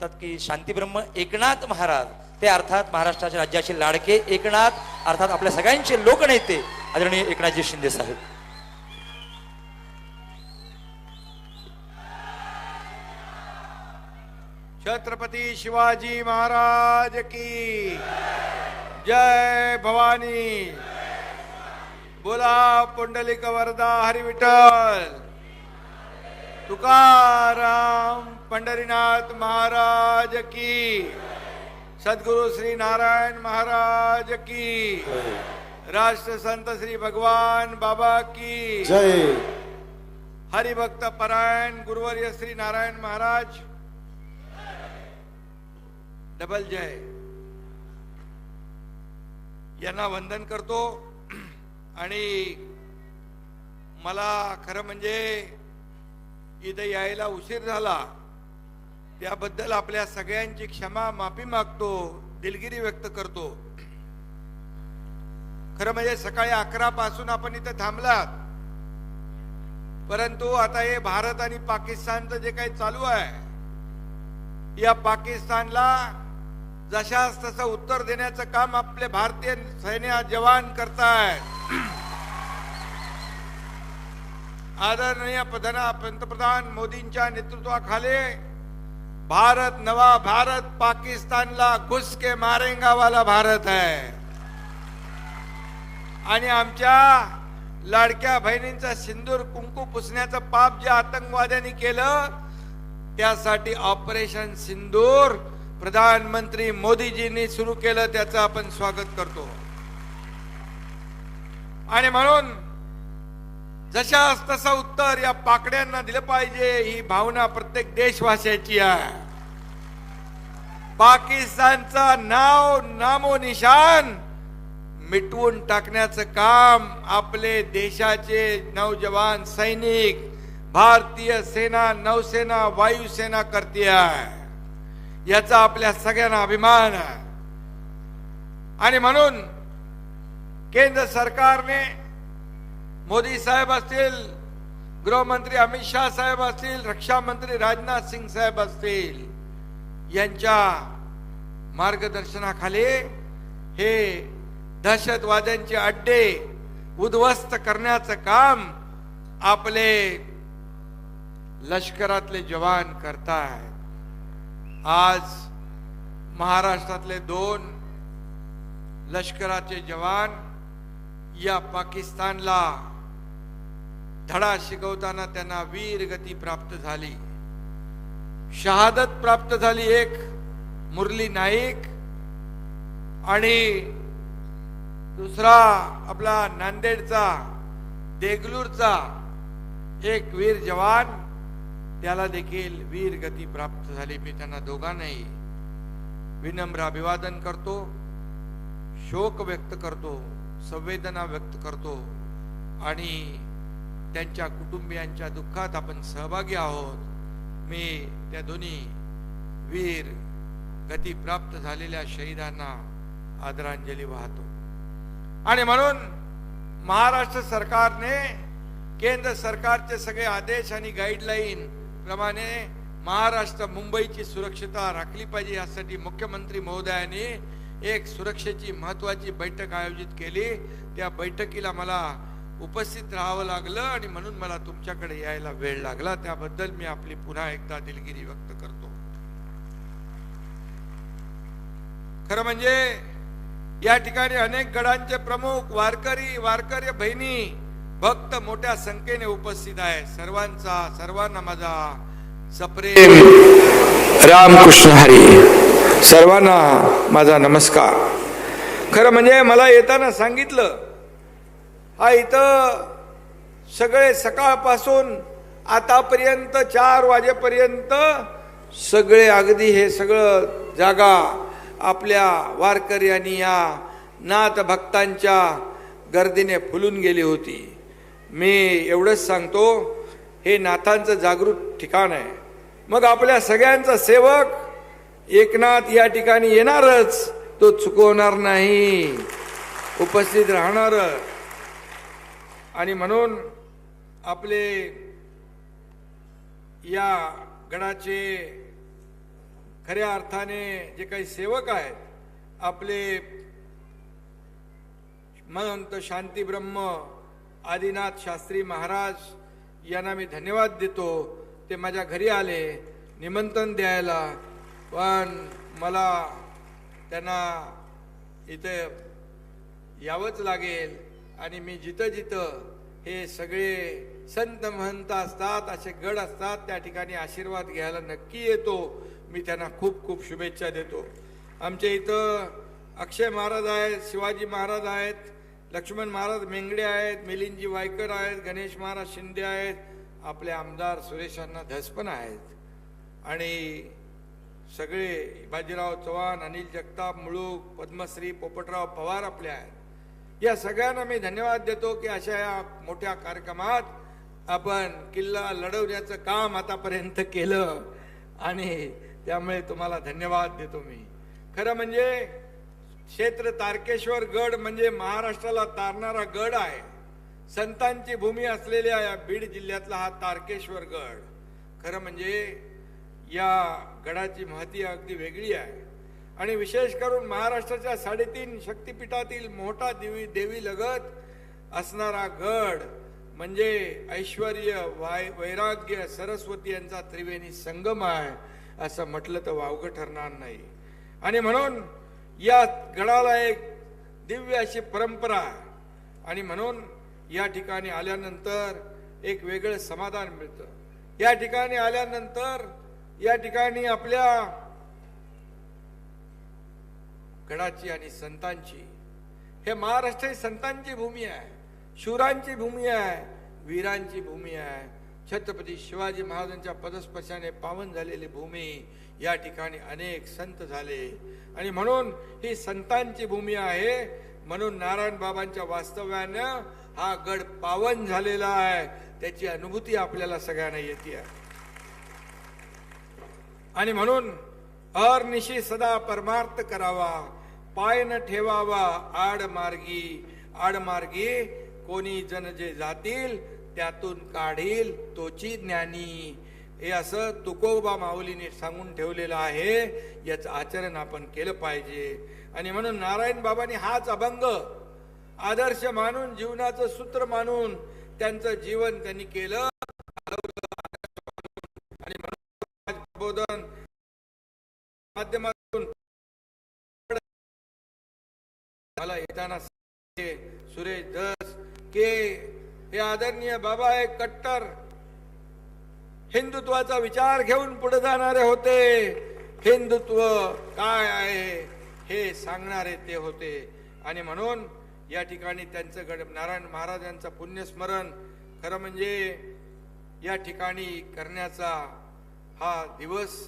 म्हणतात की शांतीब्रह्म एकनाथ महाराज. ते अर्थात महाराष्ट्राच्या राज्याचे लाडके एकनाथ अर्थात आपल्या सगळ्यांचे लोकनेते आदरणीय एकनाथजी शिंदे साहेब. छत्रपती शिवाजी महाराज की जय भवानी. बोला पुंडलिक वरदा हरी विठ्ठल तुकाराम पंढरीनाथ महाराज की. सद्गुरु श्री नारायण महाराज की. राष्ट्रसंत श्री भगवान बाबा की. जय. हरिभक्त परायण गुरुवर्य श्री नारायण महाराज. डबल जय. यांना वंदन करतो. आणि मला खरं म्हणजे इथं यायला उशीर झाला. त्याबद्दल आपल्या सगळ्यांची क्षमा माफी मागतो दिलगिरी व्यक्त करतो. खरं म्हणजे सकाळी अकरा पासून आपण इथं थांबलात. परंतु आता हे भारत आणि पाकिस्तानचं जे काही चालू आहे या पाकिस्तानला जशास तसं उत्तर देण्याचं काम आपले भारतीय सैन्य जवान करतायत. आदरणीय प्रधान पंतप्रधान मोदींच्या नेतृत्वाखाली भारत नवा भारत पाकिस्तानला घुस के मारेंगा वाला भारत है। आणि आमच्या लाडक्या बहिणींचा सिंदूर कुंकू पुसण्याचं पाप जे आतंकवाद्यांनी केलं त्यासाठी ऑपरेशन सिंदूर प्रधानमंत्री मोदीजींनी सुरू केलं त्याचं आपण स्वागत करतो. आणि म्हणून जशास तसं उत्तर या पाकड्यांना दिलं पाहिजे ही भावना प्रत्येक देशवासियाची आहे. पाकिस्तानचा नाव नामो निशान मिटवून टाकण्याचं काम आपले देशाचे नौजवान सैनिक भारतीय सेना नौसेना वायुसेना करते आहे. याचा आपल्या सगळ्यांना अभिमान आहे. आणि म्हणून केंद्र सरकारने मोदी साहेब असतील गृहमंत्री अमित शाह साहेब असतील रक्षा मंत्री राजनाथ सिंग साहेब असतील यांच्या मार्गदर्शनाखाली हे दहशतवाद्यांचे अड्डे उद्ध्वस्त करण्याचं काम आपले लष्करातले जवान करतायत. आज महाराष्ट्रातले दोन लष्कराचे जवान या पाकिस्तानला धडा शिकवताना त्यांना वीर गती प्राप्त झाली. शहादत प्राप्त झाली एक मुरली नाईक. आणि दुसरा आपला नांदेडचा देगलूरचा एक वीर जवान त्याला देखील वीर गती प्राप्त झाली. मी त्यांना दोघांनाही विनम्र अभिवादन करतो शोक व्यक्त करतो संवेदना व्यक्त करतो आणि त्यांच्या कुटुंबियांच्या दुःखात आपण सहभागी आहोत. मी त्या दोन्ही वीर गती प्राप्त झालेल्या शहीदांना आदरांजली वाहतो. आणि म्हणून महाराष्ट्र सरकारने केंद्र सरकारचे सगळे आदेश आणि गाईडलाईन प्रमाणे महाराष्ट्र मुंबईची सुरक्षता राखली पाहिजे यासाठी मुख्यमंत्री महोदयांनी एक सुरक्षेची महत्वाची बैठक आयोजित केली. त्या बैठकीला मला उपस्थित राहावं लागलं आणि म्हणून मला तुमच्याकडे यायला वेळ लागला. त्याबद्दल मी आपली पुन्हा एकदा दिलगिरी व्यक्त करतो. खरं म्हणजे या ठिकाणी अनेक गडांचे प्रमुख वारकरी वारकरी बहिणी भक्त मोठ्या संख्येने उपस्थित आहे सर्वांचा सर्वांना माझा सप्रेम. रामकृष्ण हरी. सर्वांना माझा नमस्कार. खरं म्हणजे मला येताना सांगितलं हा इथं सगळे सकाळपासून आतापर्यंत चार वाजेपर्यंत सगळे अगदी हे सगळं जागा आपल्या वारकऱ्यांनी या नाथ भक्तांच्या गर्दीने फुलून गेली होती. मी एवढंच सांगतो हे नाथांचं जागृत ठिकाण आहे. मग आपल्या सगळ्यांचा सेवक एकनाथ या ठिकाणी येणारच तो चुकवणार नाही. उपस्थित राहणार आणि म्हणून आपले या गडाचे खऱ्या अर्थाने जे काही सेवक आहेत आपले महंत शांती ब्रह्म आदिनाथ शास्त्री महाराज यांना मी धन्यवाद देतो. ते माझ्या घरी आले निमंत्रण द्यायला. पण मला त्यांना इथे यावंच लागेल. आणि मी जिथं जिथं हे सगळे संत महंत असतात असे गड असतात त्या ठिकाणी आशीर्वाद घ्यायला नक्की येतो. मी त्यांना खूप खूप शुभेच्छा देतो. आमच्या इथं अक्षय महाराज आहेत शिवाजी महाराज आहेत लक्ष्मण महाराज मेंगडे आहेत मिलिंदजी वायकर आहेत गणेश महाराज शिंदे आहेत आपले आमदार सुरेशांना धस पण आहेत. आणि सगळे बाजीराव चव्हाण अनिल जगताप मुळूक पद्मश्री पोपटराव पवार आपले आहेत. या सगळ्यांना मी धन्यवाद देतो की अशा या मोठ्या कार्यक्रमात आपण किल्ला लढवण्याचं काम आतापर्यंत केलं आणि त्यामुळे तुम्हाला धन्यवाद देतो मी. खरं म्हणजे क्षेत्र तारकेश्वर गड म्हणजे महाराष्ट्राला तारणारा गड आहे. संतांची भूमी असलेल्या या बीड जिल्ह्यातला हा तारकेश्वर गड. खरं म्हणजे या गडाची महती अगदी वेगळी आहे. आणि विशेष करून महाराष्ट्राच्या साडेतीन शक्तिपीठातील मोठा देवी देवी लगत असणारा गड म्हणजे ऐश्वर वाय वैराग्य सरस्वती यांचा त्रिवेणी संगम आहे असं म्हटलं तर वावगं ठरणार नाही. आणि म्हणून या गडाला एक दिव्य अशी परंपरा आहे. आणि म्हणून या ठिकाणी आल्यानंतर एक वेगळं समाधान मिळतं. या ठिकाणी आल्यानंतर या ठिकाणी आपल्या गडाची आणि संतांची. हे महाराष्ट्र ही संतांची भूमी आहे शूरांची भूमी आहे वीरांची भूमी आहे. छत्रपती शिवाजी महाराजांच्या पदस्पर्शाने पावन झालेली भूमी या ठिकाणी अनेक संत झाले. आणि म्हणून ही संतांची भूमी आहे म्हणून नारायण बाबांच्या वास्तव्यानं हा गड पावन झालेला आहे. त्याची अनुभूती आपल्याला सगळ्यांना येते आणि म्हणून अर्निशी सदा परमार्थ करावा. पाय न ठेवावा आड मार्गी. आड मार्गी कोणी जन जे जातील त्यातून काढील तोची ज्ञानी. हे असं तुकोबा माऊलीने सांगून ठेवलेलं आहे. याचं आचरण आपण केलं पाहिजे. आणि म्हणून नारायण बाबांनी हाच अभंग आदर्श मानून जीवनाचं सूत्र मानून त्यांचं जीवन त्यांनी केलं. आणि माध्यमात येताना सुरेश दस के हे आदरणीय बाबा हे कट्टर हिंदुत्वाचा विचार घेऊन पुढे जाणारे होते. हिंदुत्व काय आहे हे सांगणारे ते होते. आणि म्हणून या ठिकाणी त्यांचं गड नारायण महाराजांचं पुण्यस्मरण खरं म्हणजे या ठिकाणी करण्याचा हा दिवस.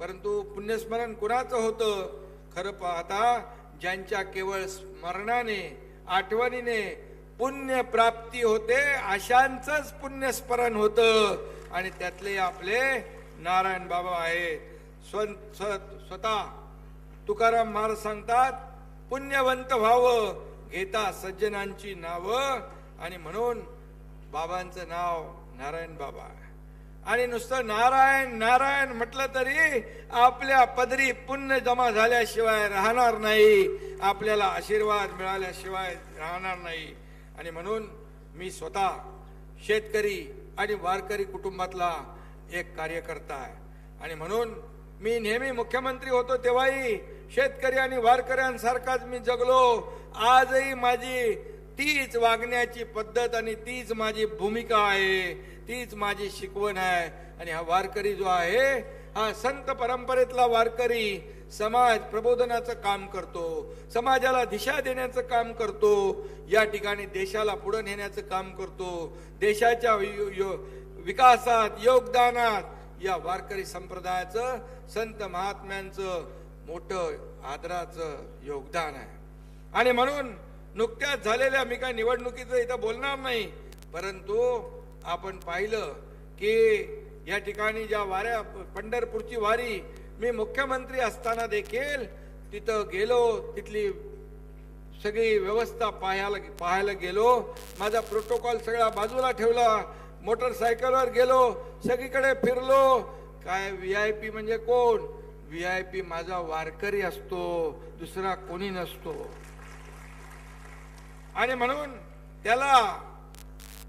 परंतु पुण्यस्मरण कुणाचं होतं? खरं पाहता ज्यांच्या केवळ स्मरणाने आठवणीने पुण्य प्राप्ती होते अशांचंच पुण्यस्मरण होतं. आणि त्यातले आपले नारायण बाबा आहेत. स्व- स्वतः तुकाराम महाराज सांगतात पुण्यवंत व्हावं घेता सज्जनांची नावं. आणि म्हणून बाबांचं नाव नारायण बाबा आहे. आणि नुसतं नारायण नारायण म्हटलं तरी आपल्या पदरी पुण्य जमा झाल्याशिवाय राहणार नाही. आपल्याला आशीर्वाद मिळाल्याशिवाय राहणार नाही. आणि म्हणून मी स्वतः शेतकरी आणि वारकरी कुटुंबातला एक कार्यकर्ता आहे. आणि म्हणून मी नेहमी मुख्यमंत्री होतो तेव्हाही शेतकरी आणि वारकऱ्यांसारखाच मी जगलो. आजही माझी तीच वागण्याची पद्धत आणि तीच माझी भूमिका आहे तीच माझी शिकवण आहे. आणि हा वारकरी जो आहे हा संत परंपरेतला वारकरी समाज प्रबोधनाचं काम करतो समाजाला दिशा देण्याचं काम करतो या ठिकाणी देशाला पुढे नेण्याचं काम करतो देशाच्या यो- विकासात योगदानात या वारकरी संप्रदायाचं संत महात्म्यांचं मोठं आदराचं योगदान आहे. आणि म्हणून नुकत्याच झालेल्या मी काय निवडणुकीचं इथं बोलणार नाही. परंतु आपण पाहिलं की या ठिकाणी ज्या वाऱ्या पंढरपूरची वारी मी मुख्यमंत्री असताना देखील तिथं गेलो तिथली सगळी व्यवस्था पाहायला पाहायला गेलो. माझा प्रोटोकॉल सगळा बाजूला ठेवला. मोटरसायकलवर गेलो. सगळीकडे फिरलो. काय व्ही आय पी म्हणजे कोण? व्ही आय पी माझा वारकरी असतो. दुसरा कोणी नसतो. आणि म्हणून त्याला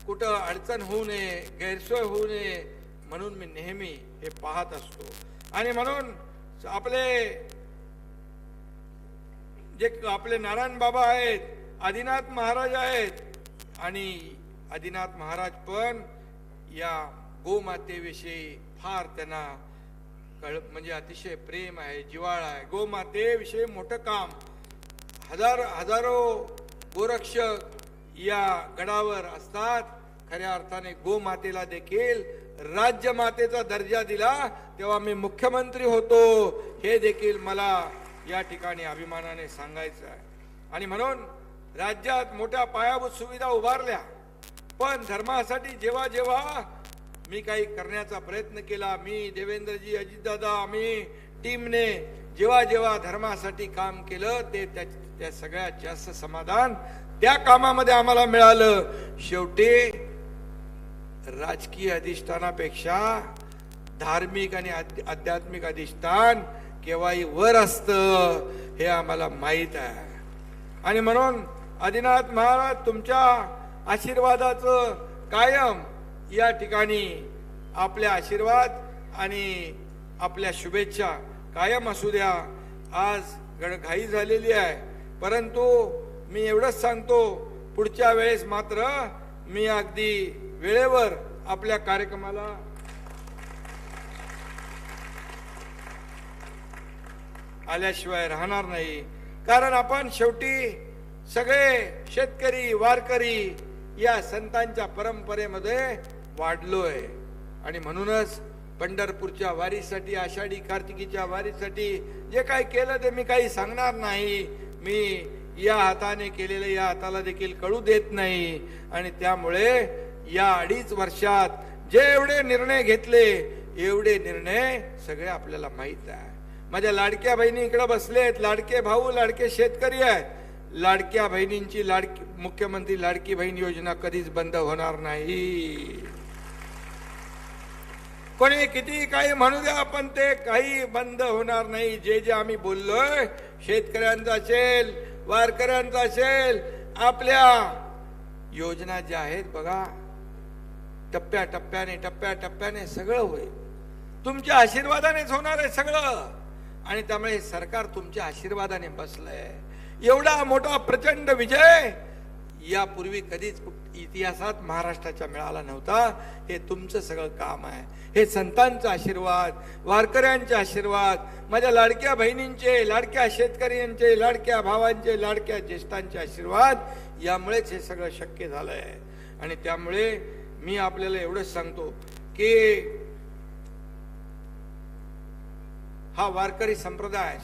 कुठं अडचण होऊ नये गैरसोय होऊ नये म्हणून मी नेहमी हे पाहत असतो. आणि म्हणून आपले जे आपले नारायण बाबा आहेत आदिनाथ महाराज आहेत आणि आदिनाथ महाराज पण या गोमातेविषयी फार त्यांना कळ म्हणजे अतिशय प्रेम आहे जिवाळा आहे. गोमातेविषयी मोठं काम. हजार हजारो गोरक्षक या गडावर असतात. खऱ्या अर्थाने गोमातेला देखील राज्यमातेचा दर्जा दिला. तेव्हा मी मुख्यमंत्री होतो. हे देखील मला या ठिकाणी अभिमानाने सांगायचं आहे. आणि म्हणून राज्यात मोठ्या पायाभूत सुविधा उभारल्या. पण धर्मासाठी जेव्हा जेव्हा मी काही करण्याचा प्रयत्न केला मी देवेंद्रजी अजितदादा आम्ही टीमने जेव्हा जेव्हा धर्मासाठी काम केलं ते त्या त्या सगळ्यात जास्त समाधान त्या कामामध्ये आम्हाला मिळालं. शेवटी राजकीय अधिष्ठानापेक्षा धार्मिक आणि आध्यात्मिक अधिष्ठान केव्हाही वर असत हे आम्हाला माहीत आहे. आणि म्हणून आदिनाथ महाराज तुमच्या आशीर्वादाचं कायम या ठिकाणी आपल्या आशीर्वाद आणि आपल्या शुभेच्छा कायम असू द्या. आज घाई झालेली आहे. परंतु मी एवढंच सांगतो पुढच्या वेळेस मात्र मी अगदी वेळेवर आपल्या कार्यक्रमाला आल्याशिवाय राहणार नाही. कारण आपण शेवटी सगळे शेतकरी वारकरी या संतांच्या परंपरेमध्ये वाढलोय. आणि म्हणूनच पंढरपूरच्या वारीसाठी आषाढी कार्तिकीच्या वारीसाठी जे काही केलं ते मी काही सांगणार नाही. मी या हाताने केलेलं या हाताला देखील कळू देत नाही. आणि त्यामुळे या अडीच वर्षात जे एवढे निर्णय घेतले एवढे निर्णय सगळे आपल्याला माहीत आहे. माझ्या लाडक्या बहिणी इकडे बसलेत. लाडके भाऊ लाडके शेतकरी आहेत. लाडक्या बहिणींची लाडकी मुख्यमंत्री लाडकी बहीण योजना कधीच बंद होणार नाही. कोणी किती काही म्हणू द्या पण ते काही बंद होणार नाही. जे जे आम्ही बोललोय शेतकऱ्यांचं असेल वारकऱ्यांचं असेल आपल्या योजना ज्या आहेत बघा टप्प्या टप्प्याने टप्प्या टप्प्याने सगळं होईल. तुमच्या आशीर्वादानेच होणार आहे सगळं. आणि त्यामुळे सरकार तुमच्या आशीर्वादाने बसलंय. एवढा मोठा प्रचंड विजय यापूर्वी कधीच इतिहासात महाराष्ट्राच्या मिळाला नव्हता. हे तुमचं सगळं काम आहे. हे संतांचा आशीर्वाद वारकऱ्यांचे आशीर्वाद माझ्या लाडक्या बहिणींचे लाडक्या शेतकऱ्यांचे लाडक्या भावांचे लाडक्या ज्येष्ठांचे आशीर्वाद यामुळेच हे सगळं शक्य झालं आहे आणि त्यामुळे मी आपल्याला एवढंच सांगतो की हा वारकरी संप्रदाय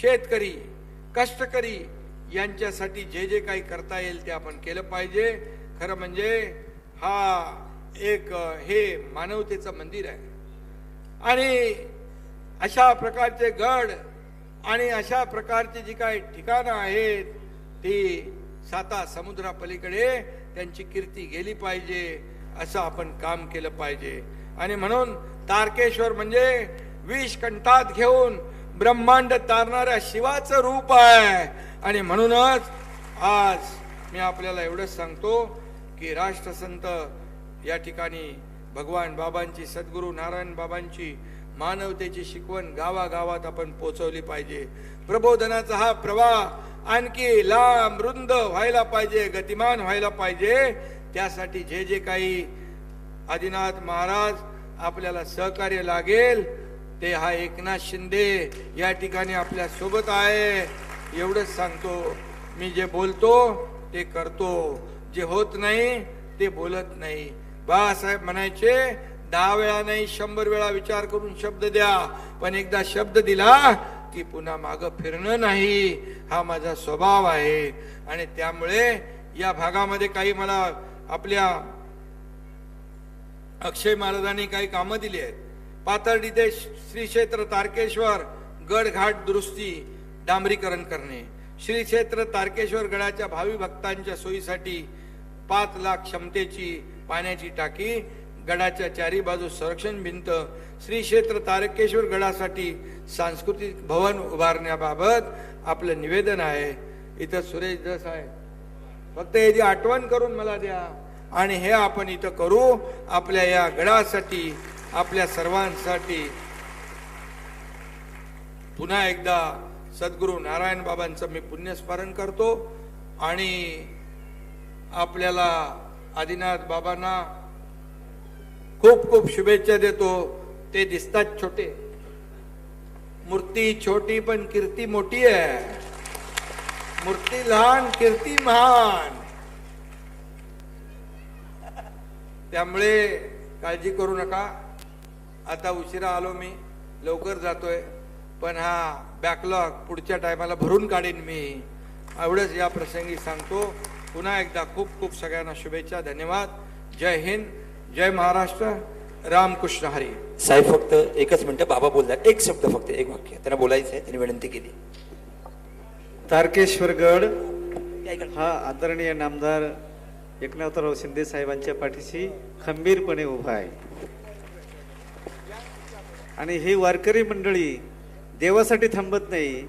शेतकरी कष्टकरी यांच्यासाठी जे जे काही करता येईल ते आपण केलं पाहिजे. खरं म्हणजे हा एक हे मानवतेचं मंदिर आहे. आणि अशा प्रकारचे गड आणि अशा प्रकारची जी काही ठिकाणं आहेत ती साता समुद्रापलीकडे त्यांची कीर्ती गेली पाहिजे असं आपण काम केलं पाहिजे. आणि म्हणून तारकेश्वर म्हणजे विष कंठात घेऊन ब्रह्मांड तारणाऱ्या शिवाचं रूप आहे. आणि म्हणूनच आज मी आपल्याला एवढंच सांगतो की राष्ट्रसंत या ठिकाणी भगवान बाबांची सद्गुरू नारायण बाबांची मानवतेची शिकवण गावागावात आपण पोचवली पाहिजे. प्रबोधनाचा हा प्रवाह आणखी लांब रुंद व्हायला पाहिजे गतिमान व्हायला पाहिजे. त्यासाठी जे जे काही आदिनाथ महाराज आपल्याला सहकार्य लागेल ते हा एकनाथ शिंदे या ठिकाणी आपल्यासोबत आहे. एवढंच सांगतो. मी जे बोलतो ते करतो. जे होत नाही ते बोलत नाही. बाळासाहेब म्हणायचे दहा वेळा नाही शंभर वेळा विचार करून शब्द द्या. पण एकदा शब्द दिला की पुन्हा माग फिरणं नाही. हा माझा स्वभाव आहे. आणि त्यामुळे या भागामध्ये काही मला आपल्या अक्षय महाराजांनी काही कामं दिली आहेत. पाथर्डी ते श्री क्षेत्र तारकेश्वर गडघाट दुरुस्ती डांबरीकरण करणे. श्री क्षेत्र तारकेश्वर गडाच्या भावी भक्तांच्या सोयीसाठी पाच लाख क्षमतेची पाण्याची टाकी गडाच्या चारी बाजू संरक्षण भिंत श्री क्षेत्र तारकेश्वर गडासाठी सांस्कृतिक भवन उभारण्याबाबत आपलं निवेदन आहे. इथं सुरेश दस आहे. फक्त याची आठवण करून मला द्या. आणि हे आपण इथं करू. आपल्या या गडासाठी आपल्या सर्वांसाठी पुन्हा एकदा सद्गुरू नारायण बाबांचं मी पुण्यस्मरण करतो आणि आपल्याला आदिनाथ बाबांना खूप खूप शुभेच्छा देतो. ते दिसतात छोटे. मूर्ती छोटी पण कीर्ती मोठी आहे. मूर्ती लहान कीर्ती महान. त्यामुळे काळजी करू नका. आता उशिरा आलो मी. लवकर जातोय. पण हा बॅकलॉग पुढच्या टायमाला भरून काढीन मी. एवढंच या प्रसंगी सांगतो. पुन्हा एकदा खूप खूप सगळ्यांना शुभेच्छा धन्यवाद. जय हिंद जय महाराष्ट्र रामकृष्ण हरी. साहेब फक्त एकच मिनिट बाबा बोलतात. एक शब्द फक्त एक वाक्य. त्यांना बोलायचं आहे त्यांनी विनंती केली. तारकेश्वरगड. हा आदरणीय नामदार एकनाथराव शिंदे साहेबांच्या पाठीशी खंबीरपणे उभा आहे. आणि ही वारकरी मंडळी देवासाठी थांबत नाही.